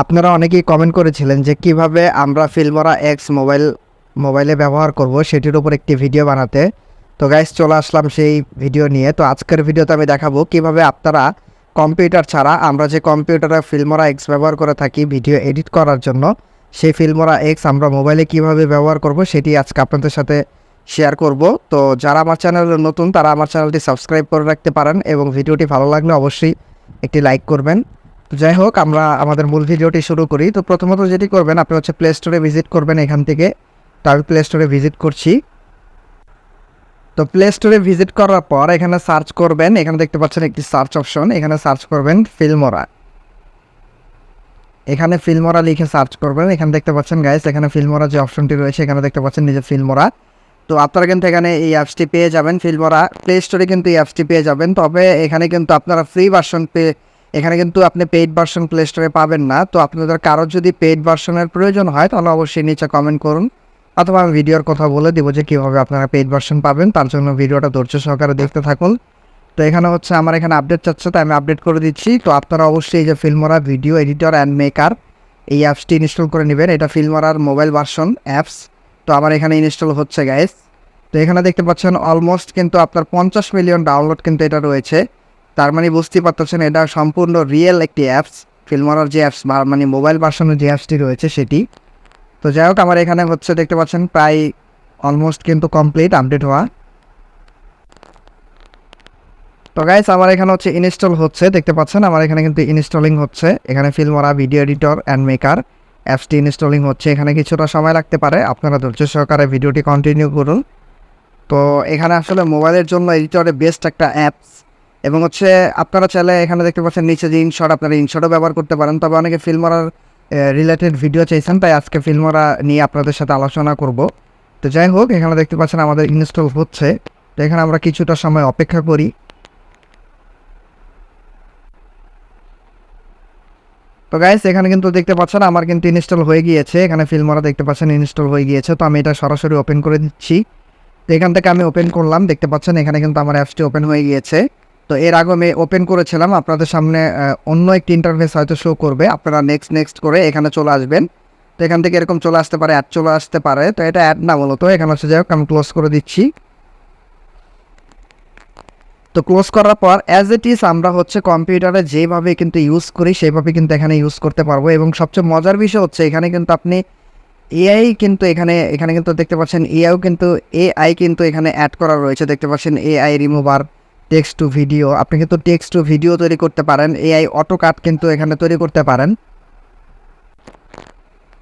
আপনারা অনেকেই কমেন্ট করেছিলেন যে কীভাবে আমরা ফিল্মরা এক্স মোবাইল মোবাইলে ব্যবহার করব, সেটির উপর একটি ভিডিও বানাতে। তো গাইস চলে আসলাম সেই ভিডিও নিয়ে। তো আজকের ভিডিওতে আমি দেখাবো কীভাবে আপনারা কম্পিউটার ছাড়া, আমরা যে কম্পিউটারে ফিল্মরা এক্স ব্যবহার করে থাকি ভিডিও এডিট করার জন্য, সেই ফিল্মরা এক্স আমরা মোবাইলে কীভাবে ব্যবহার করব, সেটি আজকে আপনাদের সাথে শেয়ার করব। তো যারা আমার চ্যানেলে নতুন, তারা আমার চ্যানেলটি সাবস্ক্রাইব করে রাখতে পারেন এবং ভিডিওটি ভালো লাগলে অবশ্যই একটি লাইক করবেন। যাই হোক, আমরা আমাদের মূল ভিডিওটি শুরু করি। তো প্রথমত যেটি করবেন, আপনি হচ্ছে প্লে স্টোরে ভিজিট করবেন এখান থেকে। তো আমি প্লে স্টোরে ভিজিট করছি। তো প্লে স্টোরে ভিজিট করার পর এখানে সার্চ করবেন, এখানে দেখতে পাচ্ছেন একটি সার্চ অপশন এখানে সার্চ করবেন ফিল্মরা এখানে ফিল্মরা লিখে সার্চ করবেন, এখানে দেখতে পাচ্ছেন গাইস এখানে ফিল্মরা যে অপশনটি রয়েছে, এখানে দেখতে পাচ্ছেন নিজে ফিল্মরা তো আপনারা কিন্তু এখানে এই অ্যাপসটি পেয়ে যাবেন ফিল্মরা প্লে স্টোরে কিন্তু এই অ্যাপসটি পেয়ে যাবেন। তবে এখানে কিন্তু আপনারা ফ্রি ভার্সন পে এখানে কিন্তু আপনি পেইড ভার্সন প্লে স্টোরে পাবেন না। তো আপনাদের কারোর যদি পেইড ভার্সনের প্রয়োজন হয়, তাহলে অবশ্যই নিচে কমেন্ট করুন। অথবা আমি ভিডিওর কথা বলে দেবো যে কীভাবে আপনারা পেইড ভার্সন পাবেন। তার জন্য ভিডিওটা ধৈর্য সহকারে দেখতে থাকুন। তো এখানে হচ্ছে আমার এখানে আপডেট চাচ্ছে, তাই আমি আপডেট করে দিচ্ছি। তো আপনারা অবশ্যই এই যে Filmora video editor and maker এই অ্যাপসটি ইনস্টল করে নেবেন। এটা ফিল্মরার মোবাইল ভার্সন অ্যাপস তো আমার এখানে ইনস্টল হচ্ছে গাইস তো এখানে দেখতে পাচ্ছেন অলমোস্ট কিন্তু আপনার পঞ্চাশ মিলিয়ন ডাউনলোড কিন্তু এটা রয়েছে। তার মানে বুঝতেই পারতেছেন, এটা সম্পূর্ণ রিয়েল একটি অ্যাপস ফিল্মরার যে অ্যাপস বা মানে মোবাইল ভার্সনের যে অ্যাপসটি রয়েছে সেটি। তো যাই হোক, আমার এখানে হচ্ছে দেখতে পাচ্ছেন, প্রায় অলমোস্ট কিন্তু কমপ্লিট আপডেট হওয়া। তো গাইস আমার এখানে হচ্ছে ইনস্টল হচ্ছে, দেখতে পাচ্ছেন, আমার এখানে কিন্তু ইনস্টলিং হচ্ছে। এখানে Filmora video editor and maker অ্যাপসটি ইনস্টলিং হচ্ছে। এখানে কিছুটা সময় লাগতে পারে, আপনারা ধৈর্য সহকারে ভিডিওটি কন্টিনিউ করুন। তো এখানে আসলে মোবাইলের জন্য এডিটরে বেস্ট একটা অ্যাপস এবং হচ্ছে আপনারা চাইলে এখানে দেখতে পাচ্ছেন নিচে যে ইনশট আপনারা ইনশটও ব্যবহার করতে পারেন। তবে অনেকে ফিল্মরার রিলেটেড ভিডিও চাইছেন, তাই আজকে ফিল্মরা নিয়ে আপনাদের সাথে আলোচনা করব। তো যাই হোক, এখানে দেখতে পাচ্ছেন আমাদের ইনস্টল হচ্ছে। তো এখানে আমরা কিছুটা সময় অপেক্ষা করি। তো গাইস এখানে কিন্তু দেখতে পাচ্ছেন আমার কিন্তু ইনস্টল হয়ে গিয়েছে। এখানে ফিল্মরা দেখতে পাচ্ছেন ইনস্টল হয়ে গিয়েছে। তো আমি এটা সরাসরি ওপেন করে দিচ্ছি। তো এখান থেকে আমি ওপেন করলাম। দেখতে পাচ্ছেন এখানে কিন্তু আমার অ্যাপসটি ওপেন হয়ে গিয়েছে। তো এর আগে আমি ওপেন করেছিলাম, আপনাদের সামনে অন্য একটি ইন্টারফেস হয়তো শো করবে। আপনারা নেক্সট নেক্সট করে এখানে চলে আসবেন। তো এখান থেকে এরকম চলে আসতে পারে অ্যাড চলে আসতে পারে। তো এটা অ্যাড না মূলত এখানে হচ্ছে যাই হোক, আমি ক্লোজ করে দিচ্ছি। তো ক্লোজ করার পর অ্যাজ ইট ইজ আমরা হচ্ছে কম্পিউটারে যেভাবে কিন্তু ইউজ করি সেইভাবে কিন্তু এখানে ইউজ করতে পারব। এবং সবচেয়ে মজার বিষয় হচ্ছে, এখানে কিন্তু আপনি এআই কিন্তু এখানে এখানে কিন্তু দেখতে পাচ্ছেন এআইও কিন্তু এআই কিন্তু এখানে অ্যাড করা রয়েছে। দেখতে পাচ্ছেন AI remover text to video আপনি কিন্তু টেক্সট টু ভিডিও তৈরি করতে পারেন এআই অটো কাট কিন্তু এখানে তৈরি করতে পারেন।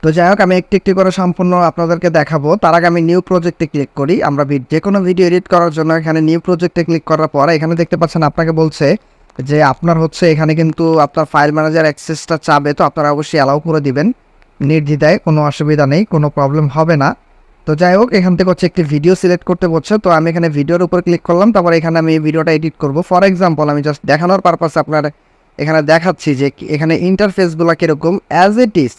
তো যাই হোক, আমি একটি একটি করে সম্পূর্ণ আপনাদেরকে দেখাবো। তার আগে আমি নিউ প্রজেক্টে ক্লিক করি। আমরা যে কোনো ভিডিও এডিট করার জন্য এখানে নিউ প্রজেক্টে ক্লিক করার পর এখানে দেখতে পাচ্ছেন আপনাকে বলছে যে আপনার হচ্ছে এখানে কিন্তু আপনার ফাইল ম্যানেজার অ্যাক্সেসটা চাবে, তো আপনারা অবশ্যই অ্যালাউ করে দিবেন। নির্দ্বিধায় কোনো অসুবিধা নেই, কোনো প্রবলেম হবে না। তো যাই হোক, এখান থেকে হচ্ছে একটি ভিডিও সিলেক্ট করতে বলছে। তো আমি এখানে ভিডিওর উপর ক্লিক করলাম, তারপর এখানে আমি এই ভিডিওটা এডিট করব। ফর এক্সাম্পল আমি জাস্ট দেখানোর পারপাসে আপনার এখানে দেখাচ্ছি যে এখানে ইন্টারফেসগুলো কীরকম? অ্যাজ ইট ইজ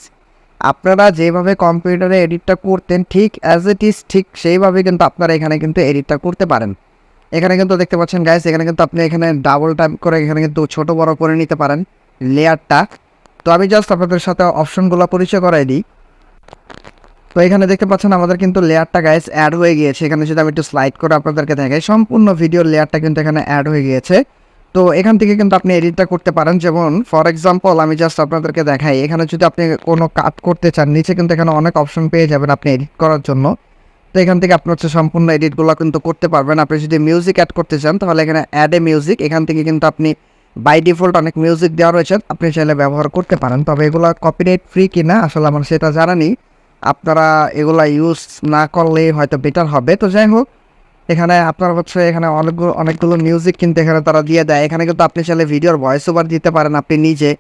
আপনারা যেভাবে কম্পিউটারে এডিটটা করতেন, ঠিক অ্যাজ ইট ইজ ঠিক সেইভাবে কিন্তু আপনারা এখানে কিন্তু এডিটটা করতে পারেন। এখানে কিন্তু দেখতে পাচ্ছেন গাইস এখানে কিন্তু আপনি এখানে ডাবল টাইপ করে এখানে কিন্তু ছোট, বড় করে নিতে পারেন লেয়ারটা তো আমি জাস্ট আপনাদের সাথে অপশনগুলো পরিচয় করাই দিই। তো এখানে দেখতে পাচ্ছেন আমাদের কিন্তু লেয়ারটা গাইস অ্যাড হয়ে গিয়েছে। এখানে যদি আমি একটু স্লাইড করে আপনাদেরকে দেখাই, সম্পূর্ণ ভিডিওর লেয়ারটা কিন্তু এখানে অ্যাড হয়ে গিয়েছে। তো এখান থেকে কিন্তু আপনি এডিটটা করতে পারেন। যেমন ফর এক্সাম্পল আমি জাস্ট আপনাদেরকে দেখাই, এখানে যদি আপনি কোনো কাট করতে চান, নিচে কিন্তু এখানে অনেক অপশন পেয়ে যাবেন আপনি এডিট করার জন্য। তো এখান থেকে আপনি হচ্ছে সম্পূর্ণ এডিটগুলো কিন্তু করতে পারবেন। আপনি যদি মিউজিক অ্যাড করতে চান, তাহলে এখানে অ্যাড এ মিউজিক এখান থেকে কিন্তু আপনি বাই ডিফল্ট অনেক মিউজিক দেওয়া রয়েছে, আপনি চাইলে ব্যবহার করতে পারেন। তবে এগুলো কপিরাইট ফ্রি কিনা, আসলে আমার সেটা জানা নেই। আপনারা এগুলা ইউজ না করলে হয়তো বেটার হবে। তো যাই হোক, এখানে আপনার হচ্ছে এখানে অনেকগুলো অনেকগুলো মিউজিক কিন্তু এখানে তারা দিয়ে দেয়। এখানে কিন্তু আপনি চাইলে ভিডিওর ভয়েস ওভার দিতে পারেন আপনি নিজে।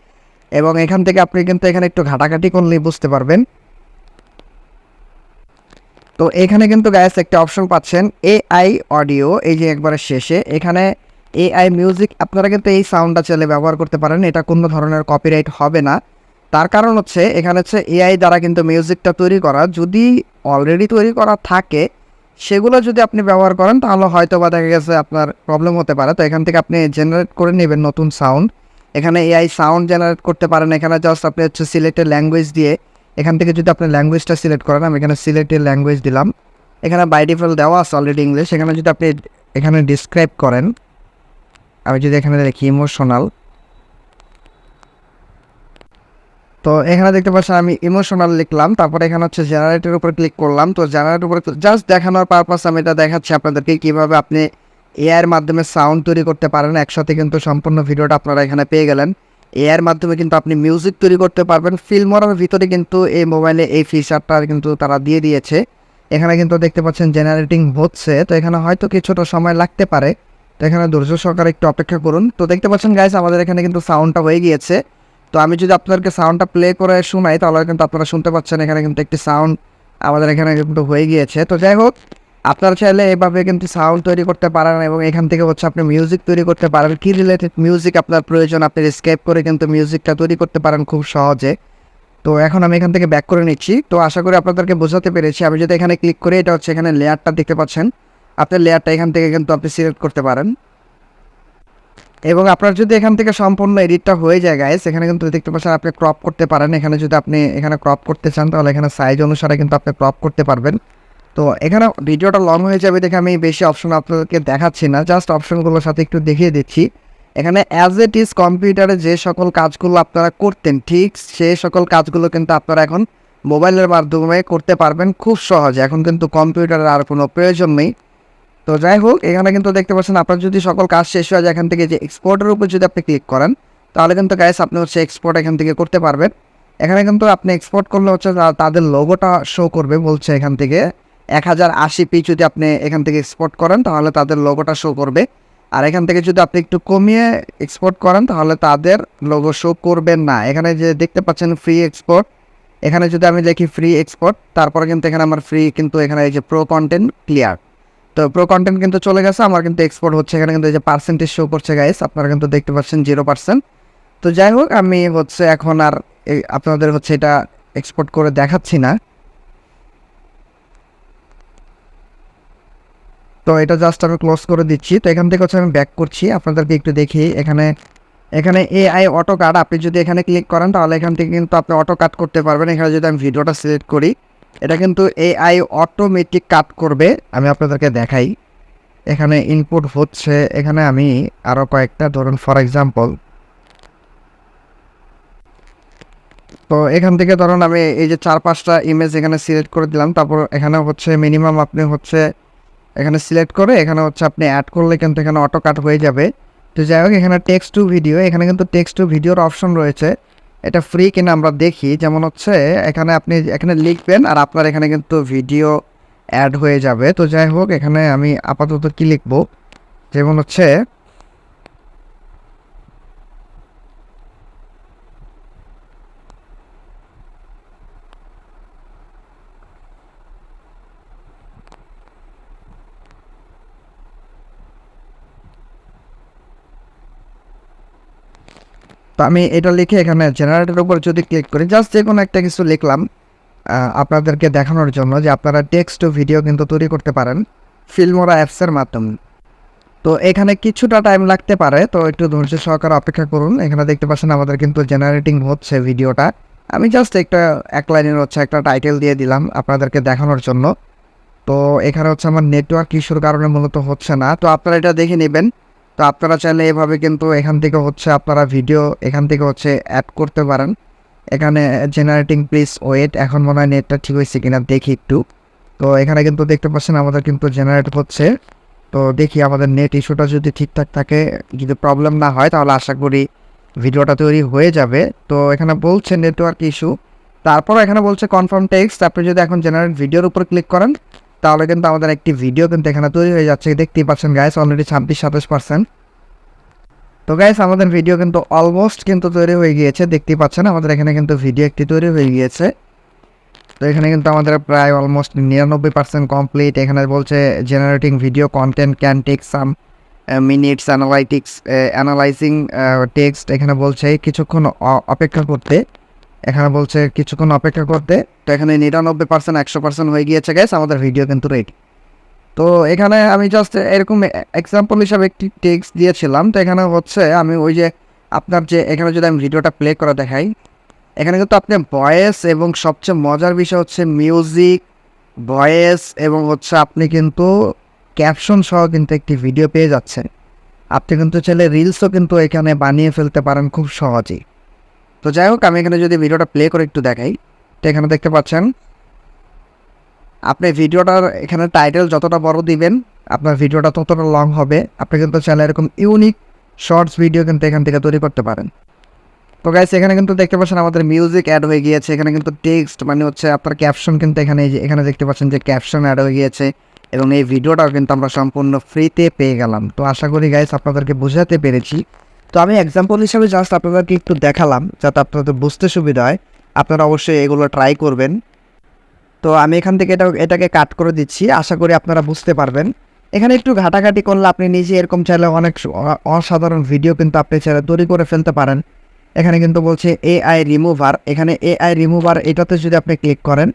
এবং এখান থেকে আপনি কিন্তু এখানে একটু ঘাটাঘাটি করলেই বুঝতে পারবেন। তো এখানে কিন্তু গ্যাস একটা অপশন পাচ্ছেন এআই অডিও এই যে একবারে শেষে। এখানে এআই মিউজিক আপনারা কিন্তু এই সাউন্ডটা চাইলে ব্যবহার করতে পারেন। এটা কোনো ধরনের কপিরাইট হবে না। তার কারণ হচ্ছে, এখানে হচ্ছে এআই দ্বারা কিন্তু মিউজিকটা তৈরি করা, যদি অলরেডি তৈরি করা থাকে, সেগুলো যদি আপনি ব্যবহার করেন, তাহলে হয়তো বা দেখা গেছে আপনার প্রবলেম হতে পারে। তো এখান থেকে আপনি জেনারেট করে নেবেন নতুন সাউন্ড এখানে এআই সাউন্ড জেনারেট করতে পারেন। এখানে জাস্ট আপনি হচ্ছে সিলেক্টেড ল্যাঙ্গুয়েজ দিয়ে, এখান থেকে যদি আপনি ল্যাঙ্গুয়েজটা সিলেক্ট করেন, আমি এখানে সিলেক্টেড ল্যাঙ্গুয়েজ দিলাম। এখানে বাই ডিফল্ট দেওয়া আছে অলরেডি ইংলিশ এখানে যদি আপনি এখানে ডিসক্রাইব করেন, আমি যদি এখানে দেখি ইমোশনাল তো এখানে দেখতে পাচ্ছেন আমি ইমোশনাল লিখলাম, তারপরে এখানে হচ্ছে জেনারেটের উপর ক্লিক করলাম। তো জেনারেটের উপর জাস্ট দেখানোর পারপাস আমি এটা দেখাচ্ছি আপনাদেরকে কীভাবে আপনি এআইয়ের মাধ্যমে সাউন্ড তৈরি করতে পারেন। একসাথে কিন্তু সম্পূর্ণ ভিডিওটা আপনারা এখানে পেয়ে গেলেন। এআইয়ের মাধ্যমে কিন্তু আপনি মিউজিক তৈরি করতে পারবেন। ফিল্মরার ভিতরে কিন্তু এই মোবাইলে এই ফিচারটা কিন্তু তারা দিয়ে দিয়েছে। এখানে কিন্তু দেখতে পাচ্ছেন জেনারেটিং হচ্ছে। তো এখানে হয়তো কিছুটা সময় লাগতে পারে। তো এখানে ধৈর্য সহকারে একটু অপেক্ষা করুন। তো দেখতে পাচ্ছেন গাইস আমাদের এখানে কিন্তু সাউন্ডটা হয়ে গিয়েছে। তো আমি যদি আপনাদেরকে সাউন্ডটা প্লে করে শোনাই, তাহলে কিন্তু আপনারা শুনতে পাচ্ছেন এখানে কিন্তু একটি সাউন্ড আমাদের এখানে কিন্তু হয়ে গিয়েছে। তো যাই হোক, আপনারা চাইলে এভাবে কিন্তু সাউন্ড তৈরি করতে পারেন এবং এখান থেকে হচ্ছে আপনি মিউজিক তৈরি করতে পারেন। কি রিলেটেড মিউজিক আপনার প্রয়োজন, আপনি স্কেপ করে কিন্তু মিউজিকটা তৈরি করতে পারেন খুব সহজে। তো এখন আমি এখান থেকে ব্যাক করে নিচ্ছি। তো আশা করি আপনাদেরকে বোঝাতে পেরেছি। আমি যদি এখানে ক্লিক করি, এটা হচ্ছে এখানে লেয়ারটা দেখতে পাচ্ছেন। আপনার লেয়ারটা এখান থেকে কিন্তু আপনি সিলেক্ট করতে পারেন। এবং আপনার যদি এখান থেকে সম্পূর্ণ এডিটটা হয়ে যায় গাইস এখানে কিন্তু দেখতে পাচ্ছেন আপনি ক্রপ করতে পারেন। এখানে যদি আপনি এখানে ক্রপ করতে চান, তাহলে এখানে সাইজ অনুসারে কিন্তু আপনি ক্রপ করতে পারবেন। তো এখানে ভিডিওটা লং হয়ে যাবে দেখে আমি বেশি অপশন আপনাদেরকে দেখাচ্ছি না জাস্ট অপশনগুলোর সাথে একটু দেখিয়ে দিচ্ছি। এখানে অ্যাজ ইট ইজ কম্পিউটারে যে সকল কাজগুলো আপনারা করতেন, ঠিক সে সকল কাজগুলো কিন্তু আপনারা এখন মোবাইলের মাধ্যমে করতে পারবেন খুব সহজে। এখন কিন্তু কম্পিউটারের আর কোনো প্রয়োজন নেই। তো যাই হোক, এখানে কিন্তু দেখতে পাচ্ছেন আপনার যদি সকল কাজ শেষ হয়ে যায় এখান থেকে যে এক্সপোর্টের উপর যদি আপনি ক্লিক করেন, তাহলে কিন্তু গাইস আপনি হচ্ছে এক্সপোর্ট এখান থেকে করতে পারবেন। এখানে কিন্তু আপনি এক্সপোর্ট করলে হচ্ছে তাদের লোগোটা শো করবে বলছে এখান থেকে। এক হাজার আশি পি যদি আপনি এখান থেকে এক্সপোর্ট করেন, তাহলে তাদের লোগোটা শো করবে। আর এখান থেকে যদি আপনি একটু কমিয়ে এক্সপোর্ট করেন, তাহলে তাদের লোগো শো করবেন না। এখানে যে দেখতে পাচ্ছেন ফ্রি এক্সপোর্ট এখানে যদি আমি দেখি ফ্রি এক্সপোর্ট তারপরে কিন্তু এখানে আমার ফ্রি কিন্তু এখানে এই যে প্রো কন্টেন্ট ক্লিয়ার তো প্রো কন্টেন্ট কিন্তু চলে গেছে, আমার কিন্তু এক্সপোর্ট হচ্ছে, এখানে কিন্তু এই যে পার্সেন্টেজ শো করছে গাইস আপনারা কিন্তু দেখতে পাচ্ছেন জিরো পার্সেন্ট তো যাই হোক, আমি হচ্ছে এখন আর আপনাদের হচ্ছে এটা এক্সপোর্ট করে দেখাচ্ছি না। তো এটা জাস্ট আমি ক্লোজ করে দিচ্ছি, তো এখান থেকে হচ্ছে আমি ব্যাক করছি, আপনাদেরকে একটু দেখি, এখানে এখানে এআই অটো কাট আপনি যদি এখানে ক্লিক করেন, তাহলে এখান থেকে কিন্তু আপনি অটো কাট করতে পারবেন। এখানে যদি আমি ভিডিওটা সিলেক্ট করি এটা কিন্তু এআই অটোমেটিক কাট করবে। আমি আপনাদেরকে দেখাই। এখানে ইনপুট হচ্ছে, এখানে আমি আরও কয়েকটা, ধরুন ফর এক্সাম্পল তো এখান থেকে ধরুন, আমি এই যে চার পাঁচটা ইমেজ এখানে সিলেক্ট করে দিলাম। তারপর এখানে হচ্ছে মিনিমাম আপনি হচ্ছে এখানে সিলেক্ট করে, এখানে হচ্ছে আপনি অ্যাড করলে কিন্তু এখানে অটো কাট হয়ে যাবে। তো যাই হোক, এখানে টেক্সট টু ভিডিও এখানে কিন্তু টেক্সট টু ভিডিওর অপশন রয়েছে। এটা ফ্রি কিনা আমরা দেখি। যেমন হচ্ছে, এখানে আপনি এখানে লিখবেন আর আপনার এখানে কিন্তু ভিডিও অ্যাড হয়ে যাবে। তো যাই হোক, এখানে আমি আপাতত কি লিখব? যেমন হচ্ছে তো আমি এটা লিখে এখানে জেনারেটের উপর যদি ক্লিক করি জাস্ট যে কোনো একটা কিছু লিখলাম আপনাদেরকে দেখানোর জন্য যে আপনারা টেক্সট ও ভিডিও কিন্তু তৈরি করতে পারেন ফিল্মোরা অ্যাপসের মাধ্যমে। তো এখানে কিছুটা টাইম লাগতে পারে, তো একটু ধৈর্য সহকারে অপেক্ষা করুন। এখানে দেখতে পাচ্ছেন আমাদের কিন্তু জেনারেটিং হচ্ছে ভিডিওটা আমি জাস্ট একটা, এক লাইনের হচ্ছে একটা টাইটেল দিয়ে দিলাম আপনাদেরকে দেখানোর জন্য। তো এখানে হচ্ছে আমার নেটওয়ার্ক ইস্যুর কারণে মূলত হচ্ছে না। তো আপনারা এটা দেখে নেবেন। তো আপনারা চাইলে এভাবে কিন্তু এখান থেকে হচ্ছে আপনারা ভিডিও এখান থেকে হচ্ছে অ্যাড করতে পারেন। এখানে জেনারেটিং প্লিজ ওয়েট এখন মনে হয় নেটটা ঠিক হয়েছে কিনা দেখি একটু। তো এখানে কিন্তু দেখতে পাচ্ছেন আমাদের কিন্তু জেনারেট হচ্ছে। তো দেখি আমাদের নেট ইস্যুটা যদি ঠিকঠাক থাকে, যদি প্রবলেম না হয়, তাহলে আশা করি ভিডিওটা তৈরি হয়ে যাবে। তো এখানে বলছে নেটওয়ার্ক ইস্যু তারপর এখানে বলছে কনফার্ম টেক্সট আপনি যদি এখন জেনারেট ভিডিওর উপর ক্লিক করেন তাহলে কিন্তু আমাদের একটি ভিডিও কিন্তু এখানে তৈরি হয়ে যাচ্ছে। দেখতেই পাচ্ছেন গাইস অলরেডি ছাব্বিশ, সাতাশ পার্সেন্ট তো গাইস আমাদের ভিডিও কিন্তু অলমোস্ট কিন্তু তৈরি হয়ে গিয়েছে। দেখতেই পাচ্ছেন, আমাদের এখানে কিন্তু ভিডিও একটি তৈরি হয়ে গিয়েছে। তো এখানে কিন্তু আমাদের প্রায় অলমোস্ট নিরানব্বই পার্সেন্ট কমপ্লিট এখানে বলছে generating video content can take some minutes analytics analysing text এখানে বলছে কিছুক্ষণ অপেক্ষা করতে। এখানে বলছে, কিছুক্ষণ অপেক্ষা করতে। তো এখানে নিরানব্বই পার্সেন্ট একশো পার্সেন্ট হয়ে গিয়েছে গ্যাস আমাদের ভিডিও কিন্তু রেডি তো এখানে আমি জাস্ট এরকম এক্সাম্পল হিসাবে একটি টেক্সট দিয়েছিলাম। তো এখানে হচ্ছে, আমি ওই যে আপনার যে, এখানে যদি আমি ভিডিওটা প্লে করে দেখাই, এখানে কিন্তু আপনি ভয়েস এবং সবচেয়ে মজার বিষয় হচ্ছে মিউজিক ভয়েস এবং হচ্ছে আপনি কিন্তু ক্যাপশন সহ কিন্তু একটি ভিডিও পেয়ে যাচ্ছেন। আপনি কিন্তু চাইলে রিলসও কিন্তু এখানে বানিয়ে ফেলতে পারেন খুব সহজেই। তো যাই হোক, আমি এখানে যদি ভিডিওটা প্লে করে একটু দেখাই, তো এখানে দেখতে পাচ্ছেন, আপনি ভিডিওটার এখানে টাইটেল যতটা বড় দিবেন, আপনার ভিডিওটা ততটা লং হবে। আপনি কিন্তু চাইলে এরকম ইউনিক শর্টস ভিডিও কিন্তু এখান থেকে তৈরি করতে পারেন। তো গাইস এখানে কিন্তু দেখতে পাচ্ছেন আমাদের মিউজিক অ্যাড হয়ে গিয়েছে। এখানে কিন্তু টেক্সট মানে হচ্ছে আপনার ক্যাপশন কিন্তু এখানে এখানে দেখতে পাচ্ছেন যে ক্যাপশন অ্যাড হয়ে গিয়েছে এবং এই ভিডিওটাও কিন্তু আমরা সম্পূর্ণ ফ্রিতে পেয়ে গেলাম। তো আশা করি গাইস আপনাদেরকে বোঝাতে পেরেছি। তো আমি এক্সাম্পল হিসাবে জাস্ট আপনাদেরকে একটু দেখালাম, যাতে আপনাদের বুঝতে সুবিধা হয়। আপনারা অবশ্যই এগুলো ট্রাই করবেন। তো আমি এখান থেকে এটা এটাকে কাট করে দিচ্ছি। আশা করি আপনারা বুঝতে পারবেন। এখানে একটু ঘাটাঘাটি করলে আপনি নিজে এরকম চাইলে অনেক অসাধারণ ভিডিও কিন্তু আপনি চাইলে তৈরি করে ফেলতে পারেন। এখানে কিন্তু বলছে এআই রিমুভার এখানে এআই রিমুভার এটাতে যদি আপনি ক্লিক করেন,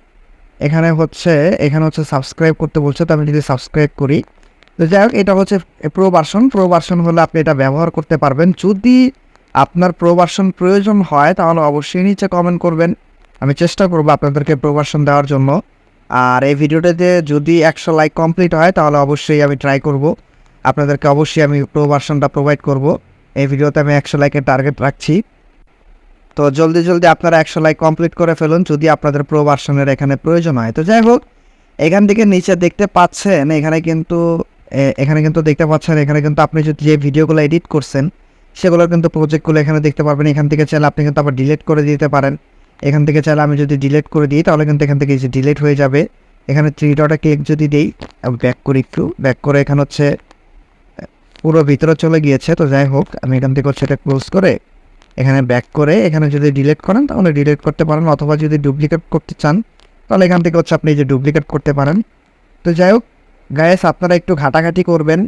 এখানে হচ্ছে এখানে হচ্ছে সাবস্ক্রাইব করতে বলছে, তো আমি যদি সাবস্ক্রাইব করি তো যাই হোক, এটা হচ্ছে প্রো ভার্সন। প্রো ভার্সন হলে আপনি এটা ব্যবহার করতে পারবেন। যদি আপনার প্রো ভার্সন প্রয়োজন হয়, তাহলে অবশ্যই নিচে কমেন্ট করবেন। আমি চেষ্টা করব আপনাদেরকে প্রো ভার্সন দেওয়ার জন্য। আর এই ভিডিওটাতে যদি একশো লাইক কমপ্লিট হয়, তাহলে অবশ্যই আমি ট্রাই করব। আপনাদেরকে অবশ্যই আমি প্রো ভার্সনটা প্রোভাইড করব। এই ভিডিওতে আমি একশো লাইকের টার্গেট রাখছি। তো জলদি জলদি আপনারা একশো লাইক কমপ্লিট করে ফেলুন, যদি আপনাদের প্রো ভার্সনের এখানে প্রয়োজন হয়। তো যাই হোক, এখান থেকে নিচে দেখতে পাচ্ছেন, এখানে কিন্তু এখানে কিন্তু দেখতে পাচ্ছেন, এখানে কিন্তু আপনি যদি যে ভিডিওগুলো এডিট করছেন, সেগুলোর কিন্তু প্রজেক্টগুলো এখানে দেখতে পারবেন। এখান থেকে চাইলে আপনি কিন্তু আবার ডিলিট করে দিতে পারেন। এখান থেকে চাইলে আমি যদি ডিলিট করে দিই, তাহলে কিন্তু এখান থেকে যে ডিলিট হয়ে যাবে। এখানে থ্রি ডটা ক্লিক যদি দিই ব্যাক করি একটু ব্যাক করে এখানে হচ্ছে পুরো ভিতরে চলে গিয়েছে, তো যাই হোক, আমি এখান থেকে হচ্ছে এটা ক্লোজ করে, এখানে ব্যাক করে এখানে যদি ডিলিট করেন, তাহলে ডিলিট করতে পারেন। অথবা যদি ডুপ্লিকেট করতে চান, তাহলে এখান থেকে হচ্ছে আপনি যে ডুপ্লিকেট করতে পারেন। তো যাই হোক গায়েস আপনারা একটু ঘাটাঘাটি করবেন।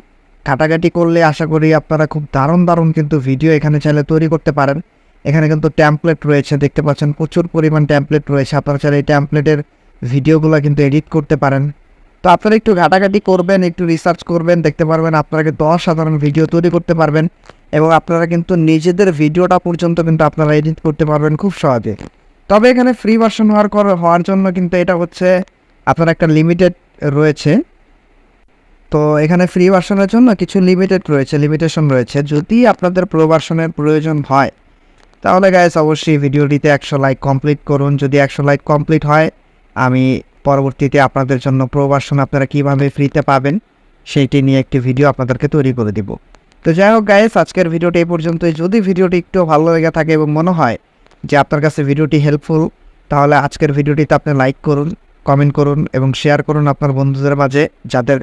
ঘাটাঘাটি করলে আশা করি আপনারা খুব দারুণ দারুণ কিন্তু ভিডিও এখানে চাইলে তৈরি করতে পারেন। এখানে কিন্তু ট্যাম্পলেট রয়েছে, দেখতে পাচ্ছেন প্রচুর পরিমাণ ট্যাম্পলেট রয়েছে। আপনারা চাইলে এই ট্যাম্পলেটের ভিডিওগুলো কিন্তু এডিট করতে পারেন। তো আপনারা একটু ঘাটাঘাটি করবেন, একটু রিসার্চ করবেন, দেখতে পারবেন আপনারা কিন্তু অসাধারণ ভিডিও তৈরি করতে পারবেন এবং আপনারা কিন্তু নিজেদের ভিডিওটা পর্যন্ত কিন্তু আপনারা এডিট করতে পারবেন খুব সহজে। তবে এখানে ফ্রি ভার্সন হওয়ার হওয়ার জন্য কিন্তু এটা হচ্ছে, আপনার একটা লিমিটেড রয়েছে। তো এখানে ফ্রি ভার্সনের জন্য কিছু লিমিটেড রয়েছে লিমিটেশন রয়েছে। যদি আপনাদের প্রো ভার্সনের প্রয়োজন হয়, তাহলে গাইস অবশ্যই ভিডিওটিতে একশো লাইক কমপ্লিট করুন। যদি একশো লাইক কমপ্লিট হয়, আমি পরবর্তীতে আপনাদের জন্য প্রো ভার্সন আপনারা কীভাবে ফ্রিতে পাবেন, সেইটি নিয়ে একটি ভিডিও আপনাদেরকে তৈরি করে দিব। তো যাই হোক গাইস আজকের ভিডিওটি এই পর্যন্তই। যদি ভিডিওটি একটু ভালো লেগে থাকে এবং মনে হয় যে আপনার কাছে ভিডিওটি হেল্পফুল তাহলে আজকের ভিডিওটিতে আপনি লাইক করুন কমেন্ট করুন এবং শেয়ার করুন আপনার বন্ধুদের মাঝে, যাদের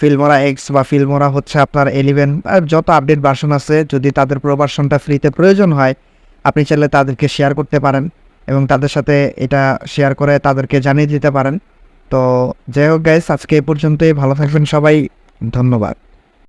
ফিল্মোরা এক্স বা ফিল্মোরা হচ্ছে আপনার এলিভেন যত আপডেট ভার্সন আছে, যদি তাদের প্রো ভার্সনটা ফ্রিতে প্রয়োজন হয়, আপনি চাইলে তাদেরকে শেয়ার করতে পারেন এবং তাদের সাথে এটা শেয়ার করে তাদেরকে জানিয়ে দিতে পারেন। তো যাই হোক গাইস আজকে এ পর্যন্তই। ভালো থাকবেন সবাই। ধন্যবাদ।